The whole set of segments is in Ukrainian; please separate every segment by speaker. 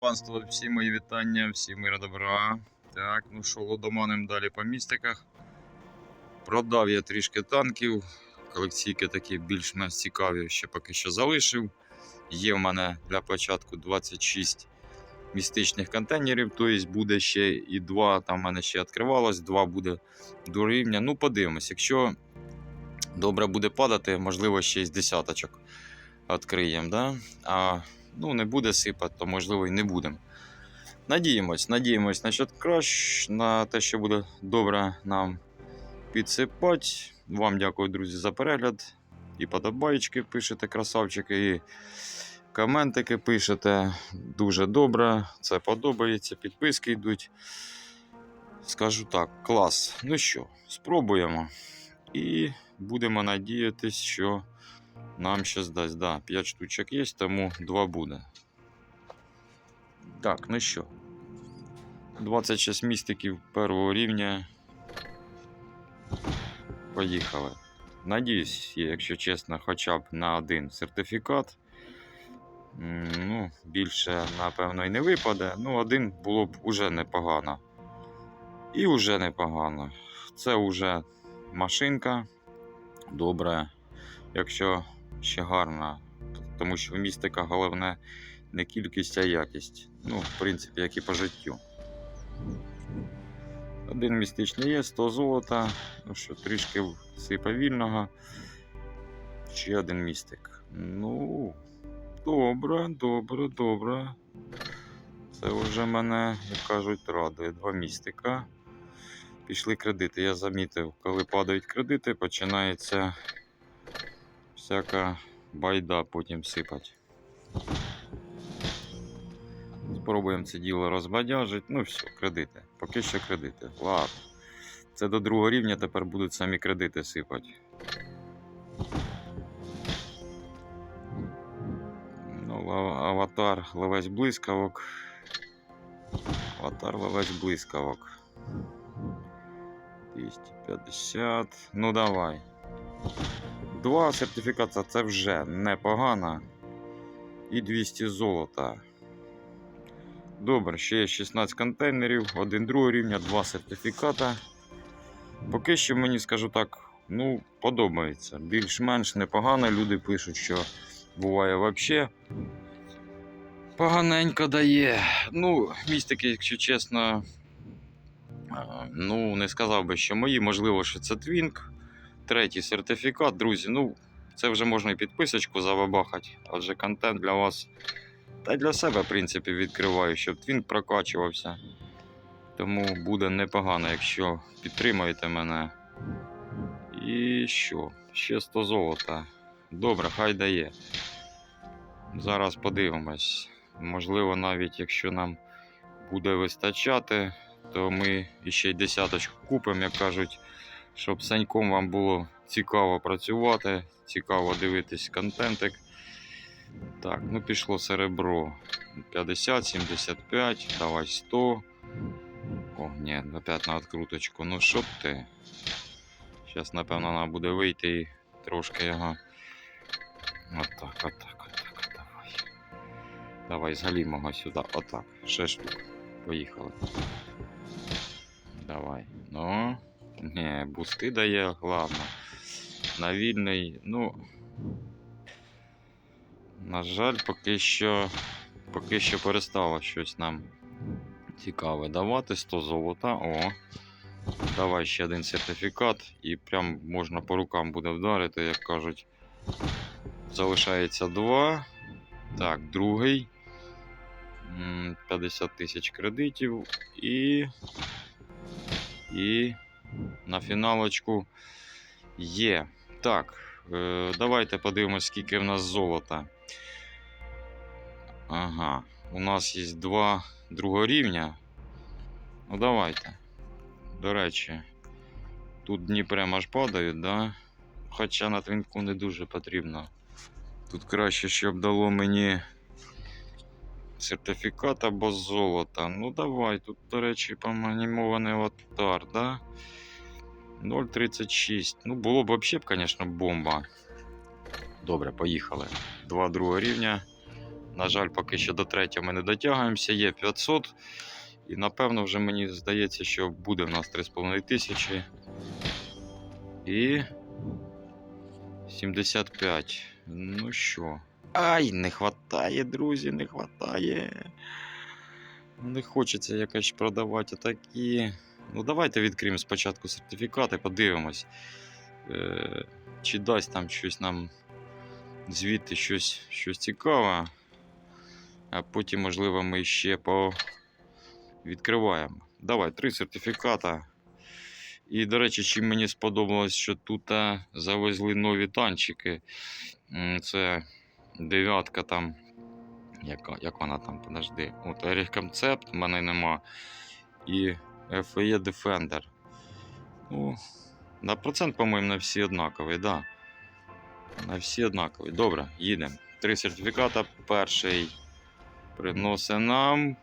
Speaker 1: Панство, всі мої вітання, всі мира добра. Так, ну що, лодоманим далі по містиках. Продав я трішки танків. Колекційки такі більш-менш цікаві, ще поки що залишив. Є в мене для початку 26 містичних контейнерів, тобто буде ще і два, там в мене ще відкривалось, два буде до рівня. Ну, подивимось, якщо добре буде падати, можливо, ще з десяточок відкриємо. Да? Ну, не буде сипати, то можливо і не будемо. Надіємось, надіємось на що краще, на те, що буде добре нам підсипати. Вам дякую, друзі, за перегляд. І подобаєчки пишете, красавчики, і коментики пишете. Дуже добре. Це подобається. Підписки йдуть. Скажу так, клас. Ну що, спробуємо. І будемо надіятись, що нам щось дасть. Да, 5 штучок є, тому 2 буде. Так, ну що. 26 містиків першого рівня. Поїхали. Надіюсь, якщо чесно, хоча б на один сертифікат. Ну, більше, напевно, і не випаде. Ну, один було б уже непогано. І вже непогано. Це вже машинка. Добре, якщо ще гарна. Тому що в містика головне не кількість, а якість. Ну, в принципі, як і по життю. Один містичний є, 100 золота. Ну що, трішки сипа вільного. Ще один містик. Ну, добре, добре, добре. Це вже мене, як кажуть, радує. Два містика. Пішли кредити. Я замітив, коли падають кредити, починається всяка байда потім сипать. Спробуємо це діло розбадяжити. Ну все, кредити. Поки що кредити. Ладно. Це до другого рівня тепер будуть самі кредити сипати. Ну, аватар ловець блискавок. Аватар ловець блискавок. 250. Ну давай. Два сертифіката це вже непогано. І 200 золота. Добре, ще є 16 контейнерів, один другого рівня, два сертифіката. Поки що мені скажу так, ну, подобається. Більш-менш непогано. Люди пишуть, що буває взагалі. Поганенько дає. Ну, містики, якщо чесно, ну, не сказав би, що мої, можливо, що це твінк. Третій сертифікат, друзі. Ну, це вже можна і підписочку забабахати, адже контент для вас та й для себе, в принципі, відкриваю, щоб твінк прокачувався. Тому буде непогано, якщо підтримаєте мене. І що? Ще 100 золота. Добре, хай дає. Зараз подивимось. Можливо, навіть якщо нам буде вистачати, то ми іще й десяточку купимо, як кажуть, щоб саньком вам було цікаво працювати, цікаво дивитись контентик. Так, ну пішло серебро. 50, 75, давай 100. О, ні, опять на відкруточку. Ну що ти? Зараз, напевно, треба буде вийти і трошки його. Отак, отак, отак, давай. Давай, згалімого сюди. Отак. 6 штук. Поїхали. Давай. Ну. Ні, бусти дає, ладно. На вільний, ну. На жаль, поки що. Поки що перестало щось нам цікаве давати. 100 золота. О. Давай ще один сертифікат. І прям можна по рукам буде вдарити, як кажуть. Залишається 2. Так, другий. 50 тисяч кредитів. І. І. На фіналочку є. Так, е, давайте подивимось, скільки в нас золота. Ага, у нас є два другого рівня. Ну давайте. До речі, тут дні прямо аж падають, да? Хоча на твінку не дуже потрібно. Тут краще, щоб дало мені сертифікат або золота. Ну давай, тут, до речі, поманімований аватар, да? 0,36. Ну, було б взагалі, звісно, бомба. Добре, поїхали. Два другого рівня. На жаль, поки що до третього ми не дотягуємося, є 500. І напевно вже мені здається, що буде в нас 3,5 тисячі. І 75. Ну що? Ай, не хватає, друзі, не хватає. Не хочеться якось продавати такі. Ну, давайте відкриємо спочатку сертифікати, подивимось, е, чи дасть там щось нам звідти щось, щось цікаве. А потім, можливо, ми ще по відкриваємо. Давай, три сертифіката. І, до речі, чим мені сподобалось, що тут завезли нові танчики. Це дев'ятка там. Яка, як вона там, подожди. От Erich Concept, в мене нема. І FE Defender. Ну, на процент, по-моєму, на всі однакові, да. На всі однакові. Добре, їдемо. Три сертифіката. Перший приносить нам.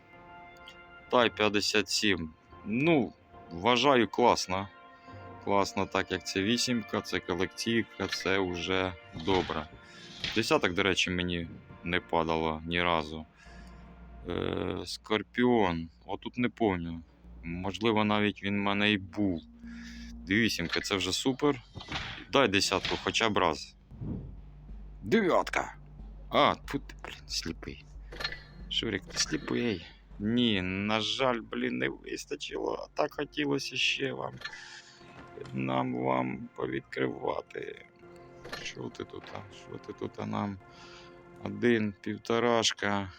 Speaker 1: Тай 57. Ну, вважаю класно. Класно, так як це вісімка, це колекційка, це вже добре. Десяток, до речі, мені не падало ні разу. Е, Скорпіон. Отут не помню. Можливо, навіть він в мене і був. Вісімка, це вже супер. Дай десятку, хоча б раз. Дев'ятка. А, тут, блін, сліпий. Шурик, ти сліпий. Ні, на жаль, блін, не вистачило. Так хотілося ще вам. Нам вам повідкривати. Що ти тут? Що ти тут нам? Один, півторашка.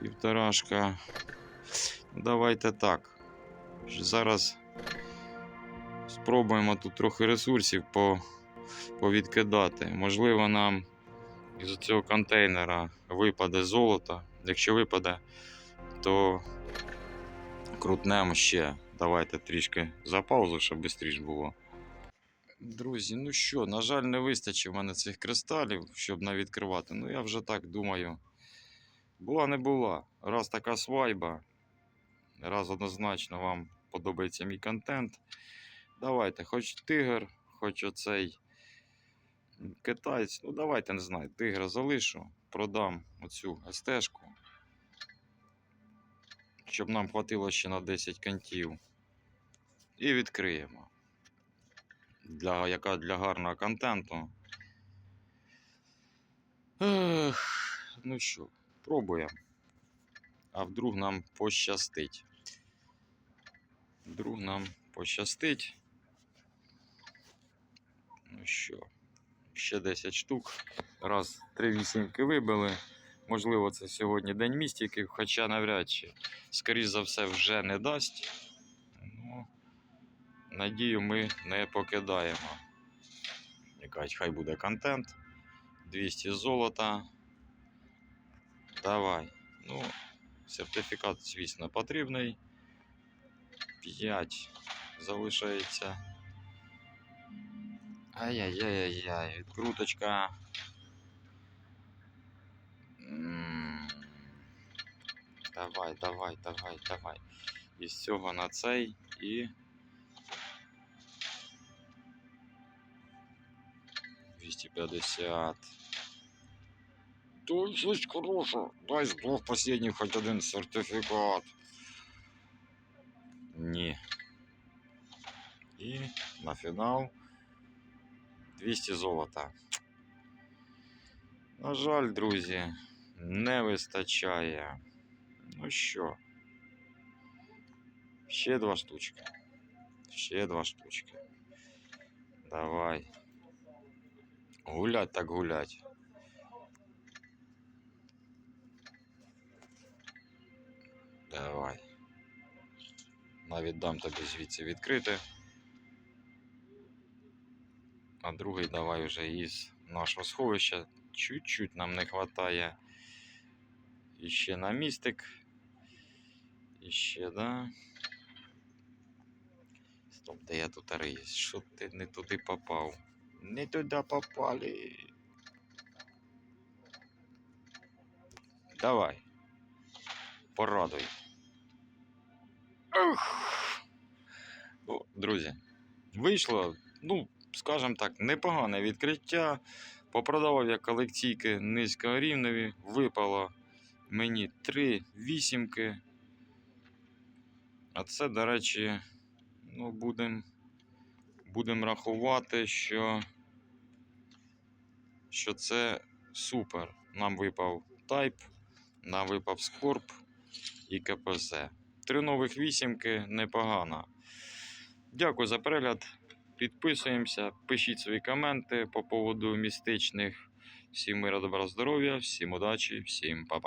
Speaker 1: Півторашка. Давайте так. Зараз спробуємо тут трохи ресурсів по, повідкидати. Можливо, нам із цього контейнера випаде золото. Якщо випаде, то крутнемо ще. Давайте трішки за паузу, щоб швидше було. Друзі, ну що, на жаль, не вистачить в мене цих кристалів, щоб навідкривати. Ну, я вже так думаю. Була не була. Раз така свайба, раз однозначно вам подобається мій контент. Давайте, хоч тигр, хоч оцей китаєць. Ну, давайте не знаю, тигра залишу, продам оцю СТ-шку. Щоб нам хватило ще на 10 кантів. І відкриємо. Для, яка для гарного контенту. Ех, ну що, пробуємо. А вдруг нам пощастить. Вдруг нам пощастить. Ну що, ще 10 штук. Раз, три вісімки вибили. Можливо, це сьогодні день містики, хоча навряд чи. Скоріше за все, вже не дасть. Надію ми не покидаємо. Якась хай буде контент. 200 золота. Давай. Ну, сертифікат, звісно, потрібний. 5 залишається. Ай-яй-яй-яй-яй, відкруточка. Давай, давай, давай, давай. Із цього на цей і. 250. Дай щось хороше. Дай з двох последніх хоч один сертифікат. Ні. І на фінал 200 золота. На жаль, друзі, не вистачає. Ну що? Ще два штучки. Ще два штучки. Давай. Гулять так гулять. Давай. Навіть дам тобі звідси відкрити. А другий давай вже із нашого сховища. Чуть-чуть нам не вистачає. І ще на містик. І ще, да. Стоп, де я тут риюсь? Що ти не туди попав? Не туди попали. Давай. Порадуй. Ух. Ну, друзі, вийшло, ну, скажімо так, непогане відкриття. Попродавав я колекційки низькорівневі, випало мені три вісімки. А це, до речі, ну, будемо будем рахувати, що, що це супер. Нам випав Type, нам випав Скорб і КПЗ. Три нових вісімки непогано. Дякую за перегляд. Підписуємося, пишіть свої коменти по поводу містичних. Всім мира, добра, здоров'я, всім удачі, всім па-па.